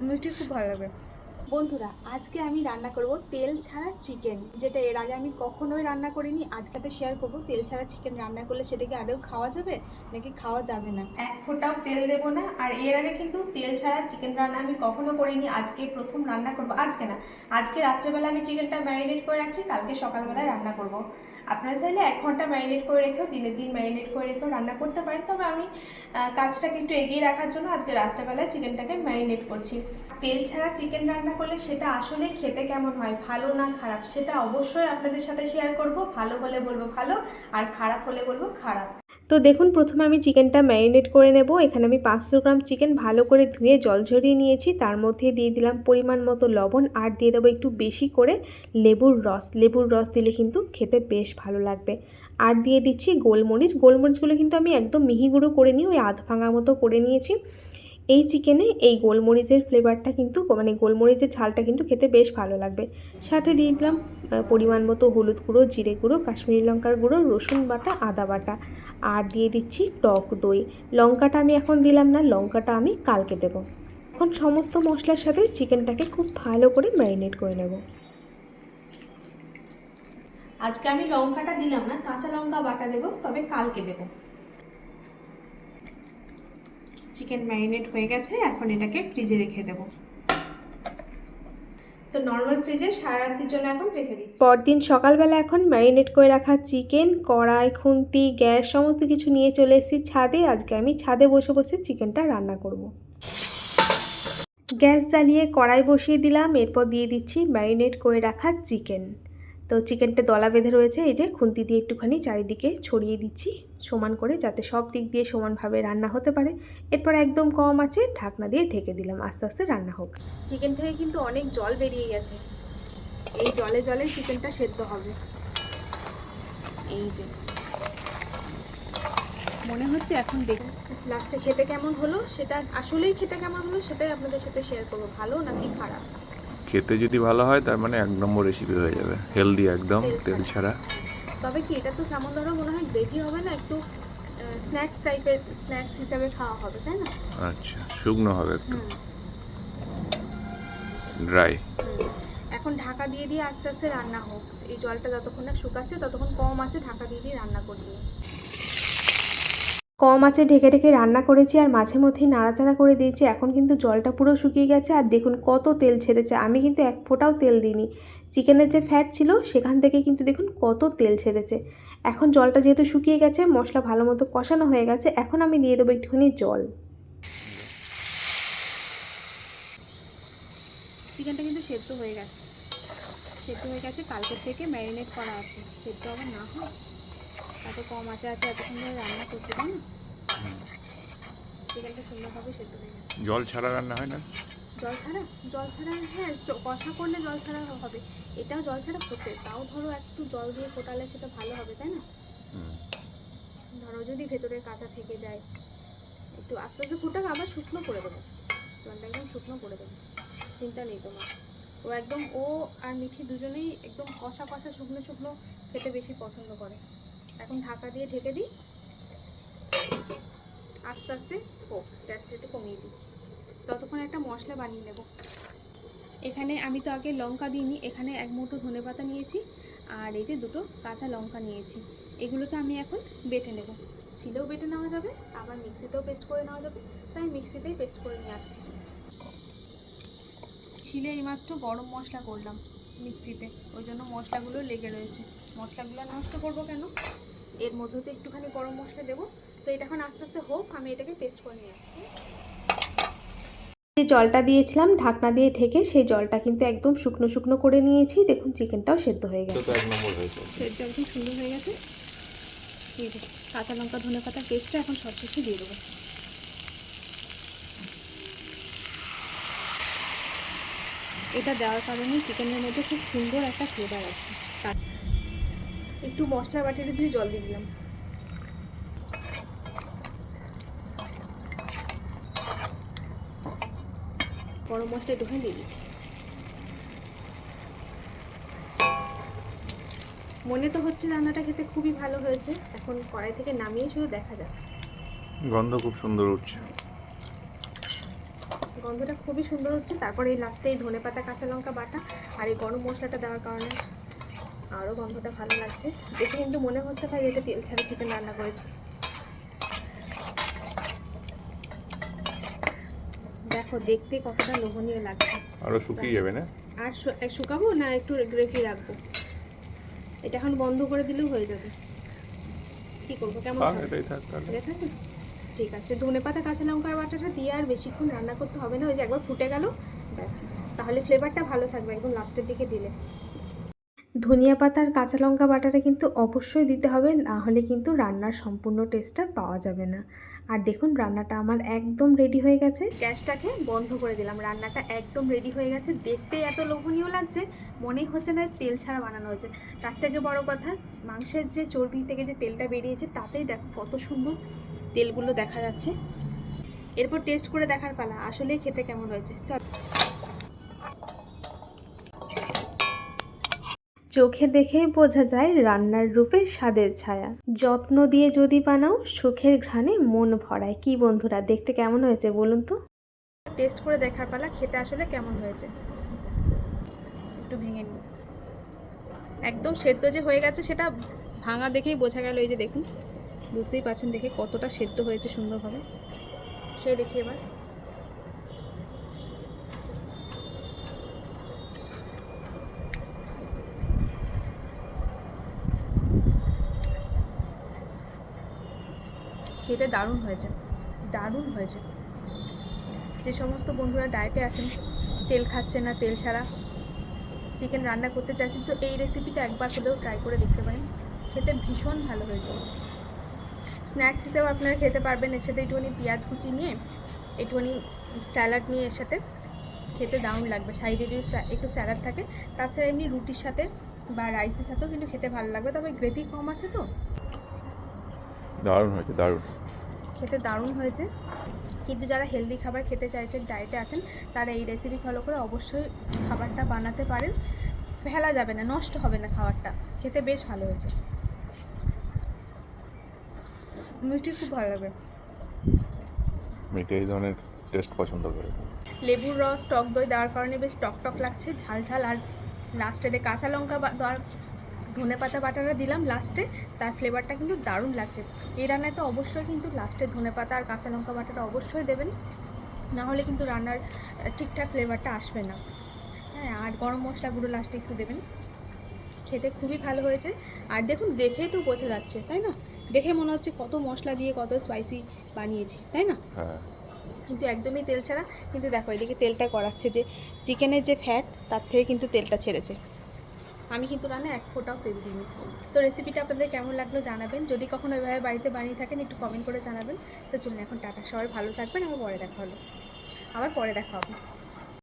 মিষ্টি খুব ভালো লাগবে বন্ধুরা, আজকে আমি রান্না করব তেল ছাড়া চিকেন যেটা এর আগে আমি কখনোই রান্না করিনি। আজকে তো শেয়ার করব তেল ছাড়া চিকেন রান্না করলে সেটা কি আদৌ খাওয়া যাবে নাকি খাওয়া যাবে না? এক ফোঁটাও তেল দেবো না। আর এর আগে কিন্তু তেল ছাড়া চিকেন রান্না আমি কখনো করিনি। আজকে প্রথম রান্না করব। আজকে না, আজকে রাত্রেবেলা আমি চিকেনটা ম্যারিনেট করে রাখছি, কালকে সকালবেলায় রান্না করব। আপনারা চাইলে এক ঘণ্টা ম্যারিনেট করে রেখেও দিনের দিন ম্যারিনেট করে রেখেও রান্না করতে পারেন। তবে আমি কাজটাকে একটু এগিয়ে রাখার জন্য আজকে রাত্রেবেলায় চিকেনটাকে ম্যারিনেট করছি। তেল ছাড়া চিকেন রান্না করলে সেটা আসলে খেতে কেমন হয়, ভালো না খারাপ? সেটা অবশ্যই আপনাদের সাথে শেয়ার করব। ভালো হলে বলব ভালো, আর খারাপ হলে বলব খারাপ। তো দেখুন, প্রথমে আমি চিকেনটা ম্যারিনেট করে নেব। এখানে আমি পাঁচশো গ্রাম চিকেন ভালো করে ধুয়ে জল ঝরিয়ে নিয়েছি। তার মধ্যে দিয়ে দিলাম পরিমাণ মতো লবণ, আর দিয়ে দেবো একটু বেশি করে লেবুর রস। লেবুর রস দিলে কিন্তু খেতে বেশ ভালো লাগবে। আর দিয়ে দিচ্ছি গোলমরিচ। গোলমরিচগুলো কিন্তু আমি একদম মিহি গুঁড়ো করে নিই ওই আধ ভাঙা মতো করে নিয়েছি। এই চিকেনে এই গোলমরিচের ফ্লেভারটা কিন্তু মানে গোলমরিচের ঝালটা কিন্তু খেতে বেশ ভালো লাগবে। সাথে দিয়ে দিলাম পরিমাণ মতো হলুদ গুঁড়ো, জিরে গুঁড়ো, কাশ্মীরি লঙ্কার গুঁড়ো, রসুন বাটা, আদা বাটা। আর দিয়ে দিচ্ছি টক দই। লঙ্কাটা আমি এখন দিলাম না, লঙ্কাটা আমি কালকে দেব। এখন সমস্ত মশলার সাথে চিকেনটাকে খুব ভালো করে ম্যারিনেট করে নেব। আজকে আমি লঙ্কাটা দিলাম না, কাঁচা লঙ্কা বাটা দেবো, তবে কালকে দেবো। চিকেন ম্যারিনেট হয়ে গেছে, এখন এটাকে ফ্রিজে রেখে দেবো। তো নর্মাল ফ্রিজে সারা রাত্রির জন্য এখন রেখে দিচ্ছি। পরদিন সকালবেলা এখন ম্যারিনেট করে রাখা চিকেন, কড়াই, খুন্তি, গ্যাস, সমস্ত কিছু নিয়ে চলে এসেছি ছাদে। আজকে আমি ছাদে বসে বসে চিকেনটা রান্না করব। গ্যাস জ্বালিয়ে কড়াই বসিয়ে দিলাম, এরপর দিয়ে দিচ্ছি ম্যারিনেট করে রাখা চিকেন। তো চিকেনটা দলা বেঁধে রয়েছে, এই যে খুন্তি দিয়ে একটুখানি চারিদিকে ছড়িয়ে দিচ্ছি। সমান করে যাতে সব দিক দিয়ে সমানভাবে রান্না হতে পারে। এরপর একদম কম আছে ঢাকনা দিয়ে ঢেকে দিলাম আস্তে আস্তে রান্না হোক। চিকেন থেকে কিন্তু অনেক জল বেরিয়ে গেছে। এই জলে জলে চিকেনটা সেদ্ধ হবে। এই যে। মনে হচ্ছে এখন দেখুন লাস্টে খেতে কেমন হলো সেটা আসলেই খেতে কেমন হলো সেটাই আপনাদের সাথে শেয়ার করব। ভালো নাকি খারাপ? খেতে যদি ভালো হয় তার মানে এক নম্বর রেসিপি হয়ে যাবে। হেলদি একদম তেল তেল ছাড়া। তবে কি এটা তো যেমন ধরো মনে হয় গ্রেভি হবে না একটু স্ন্যাক্স টাইপের স্ন্যাক্স হিসাবে খাওয়া হবে তাই না? আচ্ছা শুকনো হবে একটু। ড্রাই এখন ঢাকা দিয়ে দিয়ে আস্তে আস্তে রান্না হোক। এই জলটা যতক্ষণ না শুকাচ্ছে ততক্ষণ কম আছে ঢাকা দিয়ে দিয়ে রান্না করবি কম আছে ঢেকে ঢেকে রান্না করেছি আর মাঝে মধ্যেই নাড়াচাড়া করে দিয়েছি। এখন কিন্তু জলটা পুরো শুকিয়ে গেছে আর দেখুন কত তেল ছেড়েছে। আমি কিন্তু এক ফোঁটাও তেল দিইনি। চিকেনের যে ফ্যাট ছিল সেখান থেকে কিন্তু দেখুন কত তেল ছেড়েছে। এখন জলটা যেহেতু শুকিয়ে গেছে মশলা ভালো মতো কষানো হয়ে গেছে এখন আমি দিয়ে দেবো একটুখানি জল। চিকেনটা কিন্তু সেদ্ধ হয়ে গেছে। সেদ্ধ হয়ে গেছে কালকের থেকে ম্যারিনেট করা আছে। সেদ্ধ আবার না হয়? এত কম আছে আছে এতক্ষণ ধরে রান্না করছে তাই না? চিকেনটা সুন্দরভাবে সেদ্ধ হয়ে গেছে। জল ছাড়া রান্না হয় না? জল ছাড়া জল ছাড়া হ্যাঁ কষা করলে জল ছাড়া হবে। এটাও জল ছাড়া ফোটে তাও ধরো একটু জল দিয়ে ফোটালে সেটা ভালো হবে তাই না? ধরো যদি ভেতরে কাঁচা থেকে যায় একটু আস্তে আস্তে ফুটাক আবার শুকনো করে দেবো। জলটা একদম শুকনো করে দেবো। চিন্তা নেই তোমার। ও একদম ও আর মিঠি দুজনেই একদম কষা কষা শুকনো শুকনো খেতে বেশি পছন্দ করে। এখন ঢাকা দিয়ে ঢেকে দিই। আস্তে আস্তে ও গ্যাসটা একটু কমিয়ে দিই। ততক্ষণ একটা মশলা বানিয়ে নেব। এখানে আমি তো আগে লঙ্কা দিইনি, এখানে এক মুঠো ধনে পাতা নিয়েছি আর এই যে দুটো কাঁচা লঙ্কা নিয়েছি। এগুলোকে আমি এখন বেটে নেব। শিলেও বেটে নেওয়া যাবে, আবার মিক্সিতেও পেস্ট করে নেওয়া যাবে, তাই মিক্সিতেই পেস্ট করে নিয়ে আসছি। শিলে এইমাত্র গরম মশলা করলাম মিক্সিতে, ওই জন্য মশলাগুলো লেগে রয়েছে। মশলাগুলো নষ্ট করব কেন? এর মধ্যে তো একটুখানি গরম মশলা দেবো। তো এটা এখন আস্তে আস্তে হোক, আমি এটাকে পেস্ট করে নিয়ে আসছি। যে জলটা দিয়েছিলাম ঢাকনা দিয়ে ঢেকে সেই জলটা কিন্তু একদম শুকনো শুকনো করে নিয়েছি। দেখুন চিকেনটাও সেদ্ধ হয়ে গেছে। সেদ্ধ একদম সুন্দর হয়ে গেছে। এই যে কাঁচা লঙ্কা ধনে পাতার পেস্টটা এখন সব কিছু দিয়ে দেবো। এটা দেওয়ার কারণে চিকেনের মধ্যে খুব সুন্দর একটা ফ্লেভার আছে। একটু মশলা বাটিতে দিয়ে জল দিয়ে দিলাম। গরম মশলা একটুখানি দিয়ে দিচ্ছি। মনে তো হচ্ছে রান্নাটা খেতে খুবই ভালো হয়েছে। এখন কড়াই থেকে নামিয়ে শুধু দেখা যাক। গন্ধ খুব সুন্দর উঠছে। গন্ধটা খুবই সুন্দর হচ্ছে। তারপরে এই লাস্টে এই ধনে পাতা কাঁচা লঙ্কা বাটা আর এই গরম মশলাটা দেওয়ার কারণে আরও গন্ধটা ভালো লাগছে। দেখে কিন্তু মনে হচ্ছে ভাই এতে তেল ছাড়া চিকেন রান্না করেছি। দেখো দেখতে কতটা লোভনীয় লাগছে। আরও শুকিয়ে যাবে না? আর শুকাবো না একটু রেখে রাখব? এটা এখন বন্ধ করে দিলেও হয়ে যাবে। কি করব কেমন এটাই থাক ঠিক আছে ধনে পাতা কাঁচা লঙ্কার বাটাটা দিয়ে আর বেশিক্ষণ রান্না করতে হবে না ওই যে একবার ফুটে গেল ব্যাস। তাহলে ফ্লেভারটা ভালো থাকবে একদম লাস্টের দিকে দিলে। ধনিয়া পাতার কাঁচা লঙ্কা বাটাটা কিন্তু অবশ্যই দিতে হবে না হলে কিন্তু রান্নার সম্পূর্ণ টেস্টটা পাওয়া যাবে না। আর দেখুন, রান্নাটা আমার একদম রেডি হয়ে গেছে। গ্যাসটাকে বন্ধ করে দিলাম। রান্নাটা একদম রেডি হয়ে গেছে। দেখতে এত লোভনীয় লাগছে, মনেই হচ্ছে না তেল ছাড়া বানানো হয়েছে। তার থেকে বড় কথা, মাংসের যে চর্বি থেকে যে তেলটা বেরিয়েছে, তাতেই দেখো কত সুন্দর তেলগুলো দেখা যাচ্ছে। এরপর টেস্ট করে দেখার পালা। আসলে খেতে কেমন হয়েছে? চল। চোখে দেখেই বোঝা যায় রান্নার রূপে স্বাদের ছায়া। যত্ন দিয়ে যদি বানাও, সুখের ঘ্রাণে মন ভরায়। কি বন্ধুরা, দেখতে কেমন হয়েছে বলুন তো? টেস্ট করে দেখার পালা, খেতে আসলে কেমন হয়েছে? একটু ভেঙে নিই। একদম সেদ্ধ যে হয়ে গেছে, সেটা ভাঙা দেখেই বোঝা গেল এই যে দেখুন। বুঝতেই পারছেন দেখে কতটা সেদ্ধ হয়েছে সুন্দরভাবে। খেয়ে দেখি এবার। খেতে দারুণ হয়েছে। দারুণ হয়েছে। যে সমস্ত বন্ধুরা ডায়েটে আছেন, তেল খাচ্ছে না, তেল ছাড়া চিকেন রান্না করতে চাইছেন, তো এই রেসিপিটা একবার হলেও ট্রাই করে দেখতে পারেন। খেতে ভীষণ ভালো হয়েছে। স্ন্যাক্স হিসেবে আপনারা খেতে পারবেন, এর সাথে একটুখানি পেঁয়াজ কুচি নিয়ে, একটুখানি স্যালাড নিয়ে এর সাথে খেতে দারুণ লাগবে। সাইডে যদি একটু স্যালাড থাকে, তাছাড়া এমনি রুটির সাথে বা রাইসের সাথেও কিন্তু খেতে ভালো লাগবে। তবে গ্রেভি কম আছে তো। দারুণ হয়েছে দারুণ। খেতে দারুণ হয়েছে। কিন্তু যারা হেলদি খাবার খেতে চাইছেন ডায়েটে আছেন তারা এই রেসিপি ফলো করে অবশ্যই খাবারটা বানাতে পারেন। ফেলা যাবে না নষ্ট হবে না খাবারটা। খেতে বেশ ভালো হয়েছে। মিষ্টি খুব ভালো লাগে। মেয়েটা এই ধরনের টেস্ট পছন্দ করে। লেবুর রস টক দই দেওয়ার কারণে বেশ টক টক লাগছে ঝাল ঝাল আর লাস্টে কাঁচা লঙ্কা দেওয়ার ধনে পাতা বাটাটা দিলাম লাস্টে তার ফ্লেভারটা কিন্তু দারুণ লাগছে। এই রান্নায় তো অবশ্যই কিন্তু লাস্টে ধনে পাতা আর কাঁচা লঙ্কা বাটাটা অবশ্যই দেবেন। না হলে কিন্তু রান্নার ঠিকঠাক ফ্লেভারটা আসবে না। হ্যাঁ আর গরম মশলা গুঁড়ো লাস্টে একটু দেবেন। খেতে খুবই ভালো হয়েছে। আর দেখুন দেখেই তো বোঝা যাচ্ছে তাই না? দেখে মনে হচ্ছে কত মশলা দিয়ে কত স্পাইসি বানিয়েছি তাই না? হ্যাঁ। কিন্তু একদমই তেল ছাড়া কিন্তু দেখো এদিকে তেলটা করাচ্ছে যে চিকেনের যে ফ্যাট তার থেকে কিন্তু তেলটা ছেড়েছে। আমি কিন্তু রান্না এক ফোঁটাও তেল দিইনি। তো রেসিপিটা আপনাদের কেমন লাগল জানাবেন। যদি কখনো এভাবে বাড়িতে বানিয়ে থাকেন, একটু কমেন্ট করে জানাবেন। তো চলুন এখন টাটা। সবাই ভালো থাকবেন। আমার পরে দেখা হলো। আবার পরে দেখা হবে।